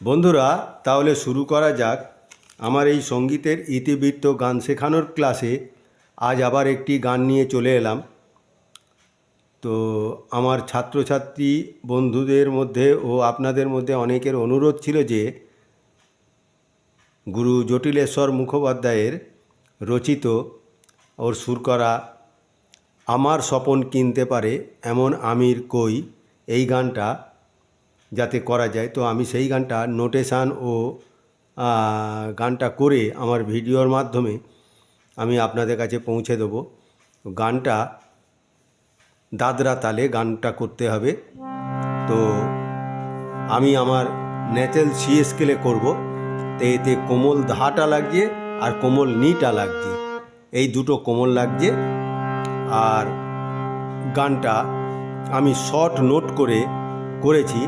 বন্ধুরা, তাহলে শুরু করা যাক। আমার এই সঙ্গীতের ইতিবৃত্ত গান শেখানোর ক্লাসে আজ আবার একটি গান নিয়ে চলে এলাম। তো আমার ছাত্রছাত্রী বন্ধুদের মধ্যে ও আপনাদের মধ্যে অনেকের অনুরোধ ছিল যে গুরু জটিলেশ্বর মুখোপাধ্যায়ের রচিত ওর সুর করা, আমার স্বপন কিনতে পারে এমন আমির কই? এই গানটা যাতে করা যায়। তো আমি সেই গানটা নোটেশান ও গানটা করে আমার ভিডিওর মাধ্যমে আমি আপনাদের কাছে পৌঁছে দেবো। গানটা দাদরা তালে গানটা করতে হবে। তো আমি আমার ন্যাচারাল সি স্কেলে করব। তো এতে কোমল ধাটা লাগছে আর কোমল নিটা লাগছে এই দুটো কোমল লাগছে আর গানটা আমি শর্ট নোট করে করেছি।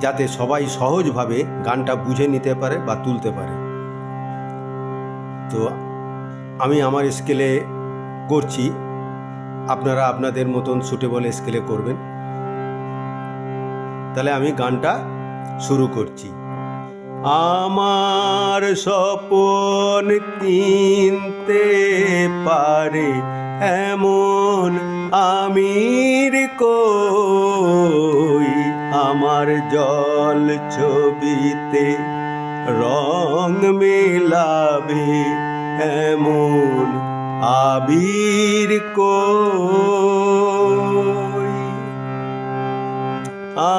যাতে সবাই সহজভাবে গানটা বুঝে নিতে পারে বা তুলতে পারে। তো আমি আমার স্কেলে করছি। আপনারা আপনাদের মতন সুটেবল স্কেলে করবেন। তাহলে আমি গানটা শুরু করছি। আমার স্বপন কিনতে পারে এমন আমির কই? আমার জল ছবিতে রং মেলাবে এমন আবির কই?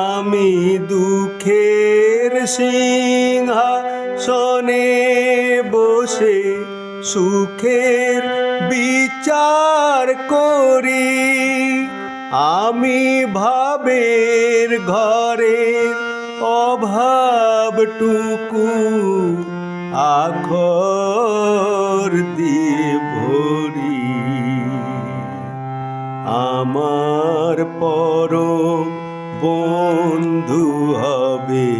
আমি দুঃখের সিংহাসনে বসে সুখের বিচার করি। আমি ভাবের ঘরের অভাবটুকু আখর দিয়ে ভরি। আমার পরম বন্ধু হবে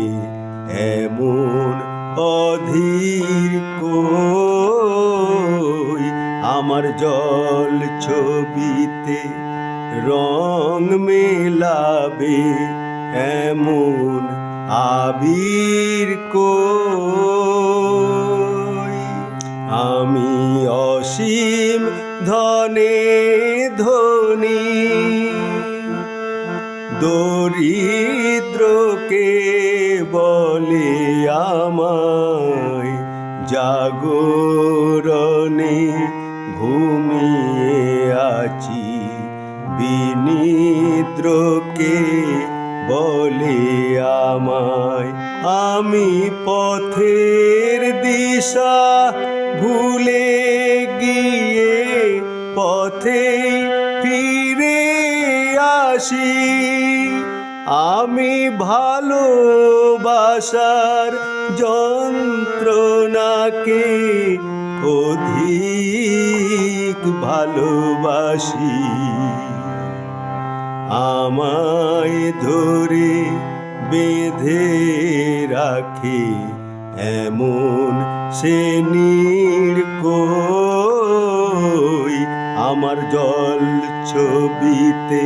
এমন অধীর কই? আমার জল ছবিতে রং মেলাবে এমন আবির কই? আমি অসীম ধনে ধনী আমি ভালোবাসার যন্ত্রণাকে অধিক ভালোবাসি। আমায় ধরে বেঁধে রাখে এমন সে কই। আমার জল ছবিতে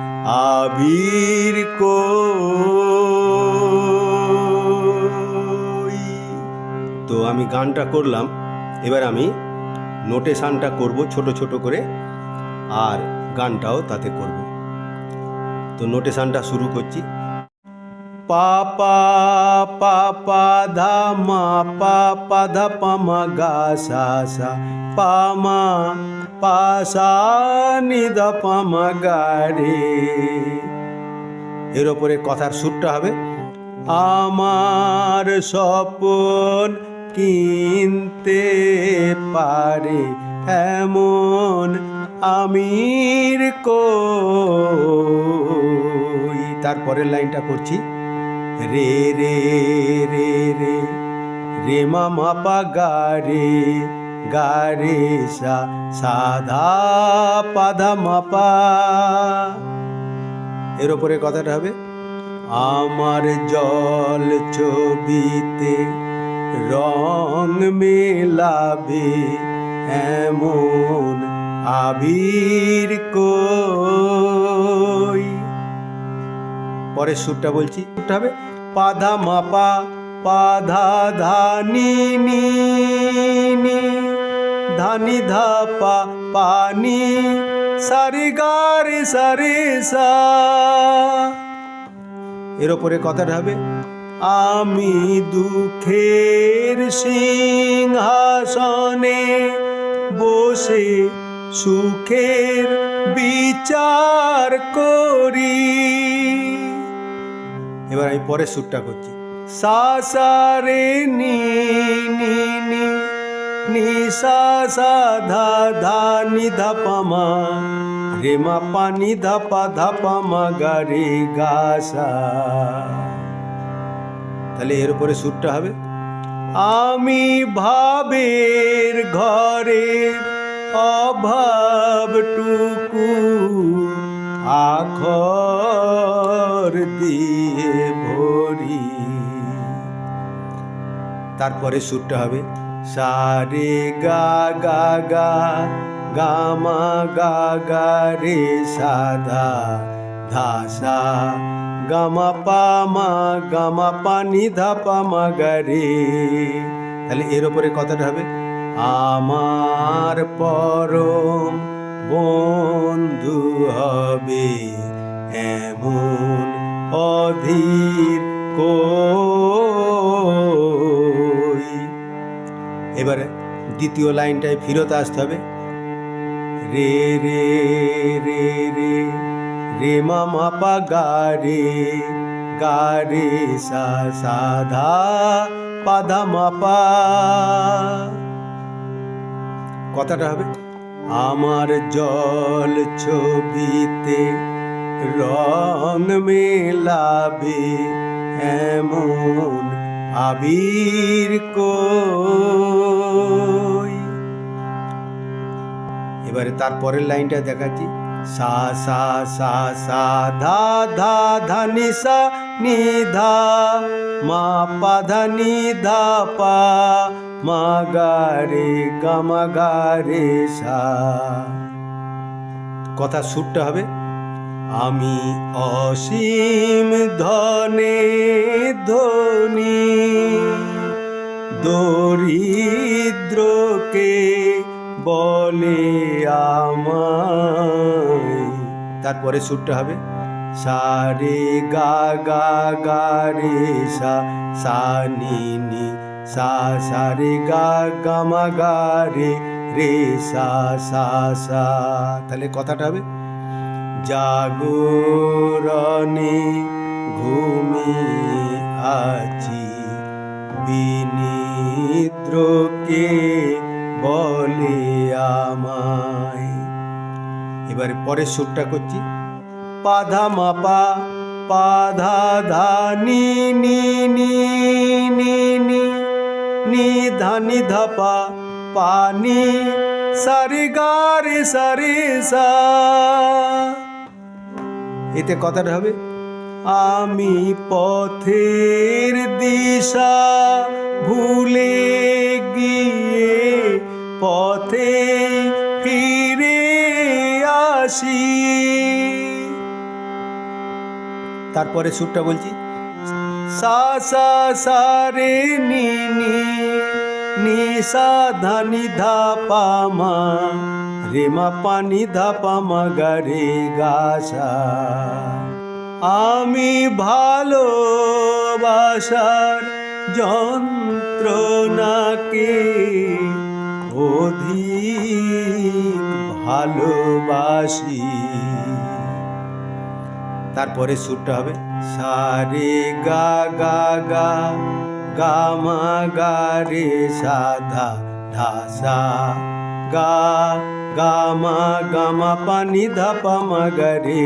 আবির কো তো আমি গানটা করলাম, এবার আমি নোটেশানটা করব ছোট ছোট করে, আর গানটাও তাতে করব। তো নোটেশানটা শুরু করছি। পাপা মা পাপা ধা পামা গা সা সা পামা পাসা নি ধা পামা গা রে এর ওপরে কথার সুরটা হবে, আমার স্বপন কিনতে পারে এমন আমির কই? তারপরের লাইনটা করছি রে রে রে রে। রে মা পা গা, রে গা, রে, সা, সাধা পাধা মা, পা। এর ওপরে কথাটা হবে, আমার জল ছবিতে রং মেলাবে, এমন আবির কই পরের সুরটা বলছি, সুরটা হবে, পাধা মাপা, পাধা ধানি, নি নি, ধানি ধাপা, পানি, সারি গারে, সারে সা। এর ওপরে কথাটা হবে, আমি দুঃখের সিংহাসনে বসে সুখের বিচার করি। এবার আমি পরের সুরটা করছি। সা সা, রে, নি নি নি নি, সা সা, ধা ধা, নি, ধা, পা, মা, রে, মা, পা, নি, ধা, পা ধা, পা, মা, গা, রে, গা, সা। তাহলে এর উপরে সুরটা হবে, আমি ভাবের ঘরের অভাবটুকু আখর দিয়ে ভরি। তারপরে সুরটা হবে সারে গা গা গা গামা গা গা রে সাধা ধাসা গামা পামা গামা পানি ধা পামা গা রে। তাহলে এর ওপরে কথাটা হবে, আমার পরম বন্ধু হবে এমন অধীর এবারে দ্বিতীয় লাইনটায় ফিরত আসতে হবে। রে রে রে রে রে মামা পা গা রে গা রে সা সাধা পাধা মাপা কথাটা হবে, আমার জল ছবিতে রং মেলাবে, এমন আবির কই? এবারে তারপরের লাইনটা দেখাচ্ছি। সা সা সা সা, ধা ধা ধা, নি, সা, নি, ধা, মা, পা, ধা, নি, ধা, পা, মা, গা, রে, গা, মা, গা, রে, সা। কথা সুরটা হবে আমি অসীম ধনে ধনী, দরিদ্রকে বলে আমায়। তারপরে সুরটা হবে সারে গা গা গা রে সা সা নি নি, সা সা রে গা গা মা গা রে রে সা সা সা। তাহলে কথাটা হবে জাগরণে ঘুমিয়ে আছি। বিনিদ্রকে বলে আমায়। এবারে পরের সুরটা করছি। পাধা মাপা, পাধা ধা নি নি নি নি নি নি ধানি ধাপা, পানি, সারি গারে সারি সা। এতে কথাটা হবে, আমি পথের দিশা ভুলে গিয়ে পথে ফিরে আসি। তারপরে সুরটা বলছি, সা সা সা, রে, নি নি সা, ধা, নি, ধা, পা, মা রে মা পা নি ধা পা গা রে গা আমি ভালোবাসার যন্ত্র যন্ত্রণাকে অধিক ভালোবাসি। তারপরে সুরটা হবে, সারে গা গা গা গা মা গা রে সাধা ধা সা গা। গা মা গা মা পানি ধা পা মা গা রে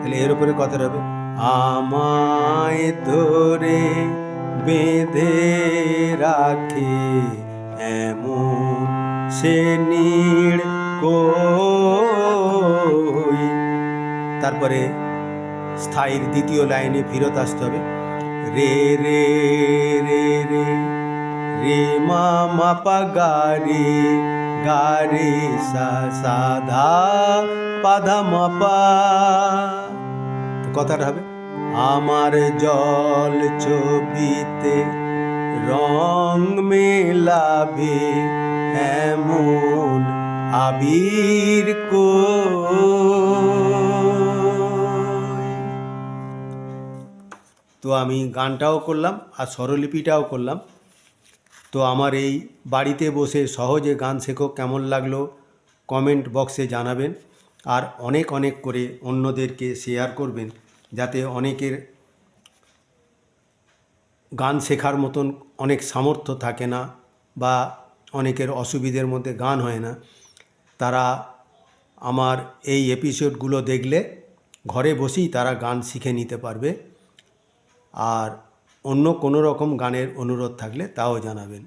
তাহলে এর উপরে কথাটা হবে, আমায় ধরে বেঁধে রাখে এমন সে নীড় কই। তারপরে স্থায়ীর দ্বিতীয় লাইনে ফিরত আসতে হবে, রে রে রে রে রে, মা মা, পা গা রে গা রে সা সা ধা পা ধা তো কথাটা হবে, আমার জল ছবিতে রং মেলাবে এমন আবির কই? তো আমি গানটাও করলাম আর স্বরলিপিটাও করলাম। তো আমার এই বাড়িতে বসে সহজে গান শেখো, কেমন লাগল কমেন্ট বক্সে জানাবেন। আর অনেক অনেক করে অন্যদেরকে শেয়ার করবেন, যাতে অনেকের গান শেখার মতন অনেক সামর্থ্য থাকে না বা অনেকের অসুবিধের মধ্যে গান হয় না। তারা আমার এই এপিসোডগুলো দেখলে ঘরে বসেই তারা গান শিখে নিতে পারবে। আর অন্য কোনো রকম গানের অনুরোধ থাকলে তাও জানাবেন।